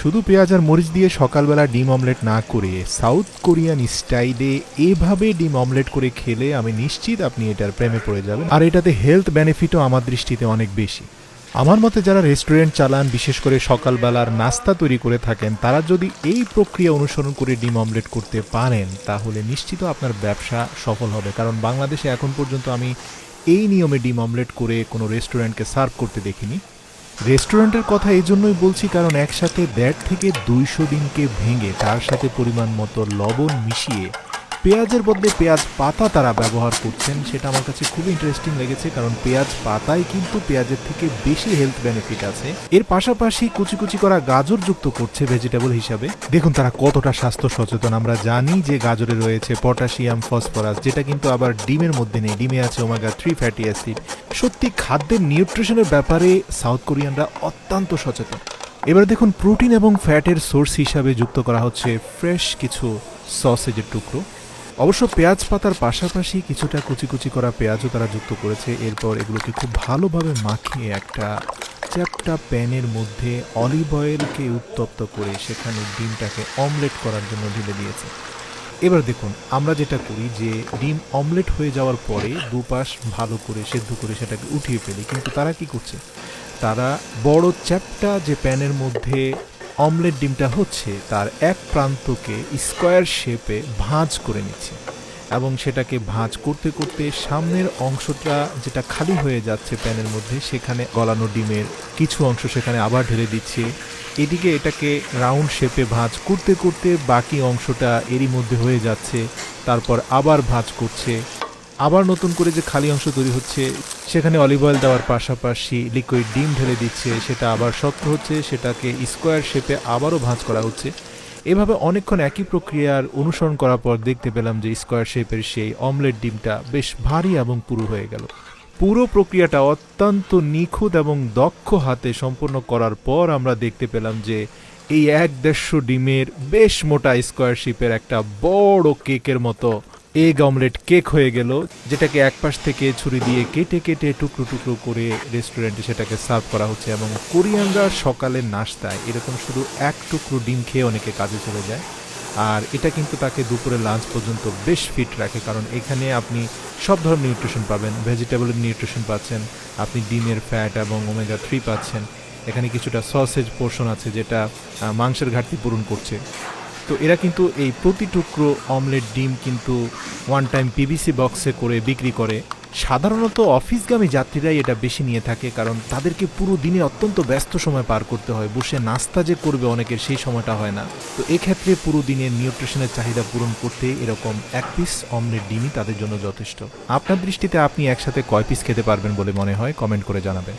শুধু পেঁয়াজ আর মরিচ দিয়ে সকালবেলা ডিম অমলেট না করে সাউথ কোরিয়ান স্টাইলে এভাবে ডিম অমলেট করে খেলে আমি নিশ্চিত আপনি এটার প্রেমে পড়ে যাবেন। আর এটাতে হেলথ বেনিফিটও আমার দৃষ্টিতে অনেক বেশি। আমার মতে যারা রেস্টুরেন্ট চালান, বিশেষ করে সকালবেলার নাস্তা তৈরি করে থাকেন, তারা যদি এই প্রক্রিয়া অনুসরণ করে ডিম অমলেট করতে পারেন, তাহলে নিশ্চিত আপনার ব্যবসা সফল হবে। কারণ বাংলাদেশে এখন পর্যন্ত আমি এই নিয়মে ডিম অমলেট করে কোনো রেস্টুরেন্টকে সার্ভ করতে দেখিনি। রেস্টুরেন্টের কথা এই জন্যই বলছি কারণ একসাথে দেড় থেকে দুইশো দিনকে ভেঙে তার সাথে পরিমাণ মতো লবণ মিশিয়ে পেঁয়াজের বদলে পেঁয়াজ পাতা তারা ব্যবহার করছেন, সেটা আমার কাছে খুব ইন্টারেস্টিং লেগেছে, কারণ পেঁয়াজ পাতায় কিন্তু পেঁয়াজের থেকে বেশি হেলথ বেনিফিট আছে। এর পাশাপাশি কুচি কুচি করা গাজর যুক্ত করছে ভেজিটেবল হিসাবে। দেখুন তারা কতটা স্বাস্থ্য সচেতন, আমরা জানি যে গাজরে রয়েছে পটাশিয়াম ফসফরাস যেটা কিন্তু আবার ডিমের মধ্যে নেই, ডিমে আছে ওমেগা থ্রি ফ্যাটি অ্যাসিড সত্যি খাদ্যের নিউট্রিশনের ব্যাপারে সাউথ কোরিয়ানরা অত্যন্ত সচেতন। এবার দেখুন প্রোটিন এবং ফ্যাটের সোর্স হিসাবে যুক্ত করা হচ্ছে ফ্রেশ কিছু সসেজের টুকরো। অবশ্য পেঁয়াজ পাতার পাশাপাশি কিছুটা কুচি কুচি করা পেঁয়াজও তারা যুক্ত করেছে। এরপর এগুলোকে খুব ভালোভাবে মাখিয়ে একটা চ্যাপটা প্যানের মধ্যে অলিভ অয়েলকে উত্তপ্ত করে সেখানে ডিমটাকে অমলেট করার জন্য ঢেলে দিয়েছে। এবার দেখুন, আমরা যেটা করি যে ডিম অমলেট হয়ে যাওয়ার পরে দুপাশ ভালো করে সেদ্ধ করে সেটাকে উঠিয়ে ফেলি। কিন্তু তারা কি করছে? তারা বড় চ্যাপটা যে প্যানের মধ্যে অমলেট ডিমটা হচ্ছে তার এক প্রান্তকে স্কোয়ার শেপে ভাঁজ করে নিচ্ছে এবং সেটাকে ভাঁজ করতে করতে সামনের অংশটা যেটা খালি হয়ে যাচ্ছে প্যানের মধ্যে, সেখানে গলানো ডিমের কিছু অংশ সেখানে আবার ঢেলে দিচ্ছে। এদিকে এটাকে রাউন্ড শেপে ভাঁজ করতে করতে বাকি অংশটা এরই মধ্যে হয়ে যাচ্ছে, তারপর আবার ভাঁজ করছে। আবার নতুন করে যে খালি অংশ তৈরি হচ্ছে, সেখানে অলিভ অয়েল দেওয়ার পাশাপাশি লিকুইড ডিম ঢেলে দিচ্ছে, সেটা আবার শক্ত হচ্ছে, সেটাকে স্কোয়ার শেপে আবারও ভাঁজ করা হচ্ছে। এভাবে অনেকক্ষণ একই প্রক্রিয়ার অনুসরণ করার পর দেখতে পেলাম যে স্কোয়ার শেপের সেই অমলেট ডিমটা বেশ ভারী এবং পুরু হয়ে গেল। পুরো প্রক্রিয়াটা অত্যন্ত নিখুঁত এবং দক্ষ হাতে সম্পন্ন করার পর আমরা দেখতে পেলাম যে এই এক দেড়শো ডিমের বেশ মোটা স্কোয়ার শেপের একটা বড় কেকের মতো এগ অমলেট কেক হয়ে গেল, যেটাকে এক পাশ থেকে ছুরি দিয়ে কেটে কেটে টুকরো টুকরো করে রেস্টুরেন্টে সেটাকে সার্ভ করা হচ্ছে এবং কোরিয়ানরা সকালে নাস্তায় এরকম শুধু এক টুকরো ডিম খেয়ে অনেকে কাজে চলে যায়। আর এটা কিন্তু তাকে দুপুরে লাঞ্চ পর্যন্ত বেশ ফিট রাখে, কারণ এখানে আপনি সব ধরনের নিউট্রিশন পাবেন। ভেজিটেবলের নিউট্রিশন পাচ্ছেন, আপনি ডিমের ফ্যাট এবং ওমেগা থ্রি পাচ্ছেন। এখানে কিছুটা সসেজ পোর্শন আছে যেটা মাংসের ঘাটতি পূরণ করছে। তো এরা কিন্তু এই প্রতি টুকরো অমলেট ডিম কিন্তু ওয়ান টাইম পিভিসি বক্সে করে বিক্রি করে। সাধারণত অফিসগামী যাত্রীরাই এটা বেশি নিয়ে থাকে কারণ তাদেরকে পুরো দিনে অত্যন্ত ব্যস্ত সময় পার করতে হয়, বসে নাস্তা যে করবে অনেকের সেই সময়টা হয় না। তো এক্ষেত্রে পুরো দিনের নিউট্রিশনের চাহিদা পূরণ করতে এরকম এক পিস অমলেট ডিমই তাদের জন্য যথেষ্ট। আপনার দৃষ্টিতে আপনি একসাথে কয় পিস খেতে পারবেন বলে মনে হয়? কমেন্ট করে জানাবেন।